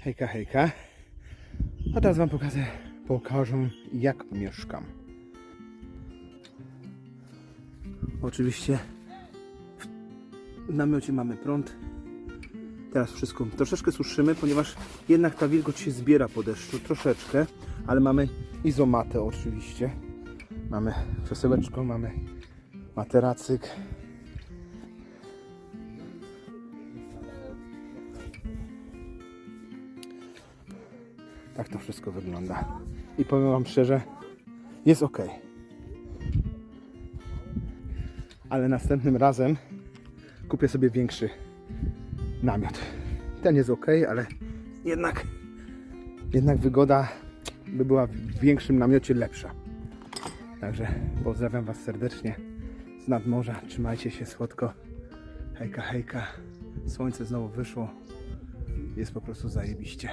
Hejka, hejka. A teraz wam pokażę, pokażę jak mieszkam. Oczywiście w namiocie mamy prąd. Teraz wszystko troszeczkę suszymy, ponieważ jednak ta wilgoć się zbiera po deszczu, troszeczkę, ale mamy izomatę oczywiście. Mamy krzesełeczko, mamy materacyk. Tak to wszystko wygląda. I powiem Wam szczerze, jest ok. Ale następnym razem kupię sobie większy namiot. Ten jest ok, ale jednak, jednak wygoda by była w większym namiocie lepsza. Także pozdrawiam Was serdecznie z nadmorza. Trzymajcie się słodko. Hejka, hejka. Słońce znowu wyszło. Jest po prostu zajebiście.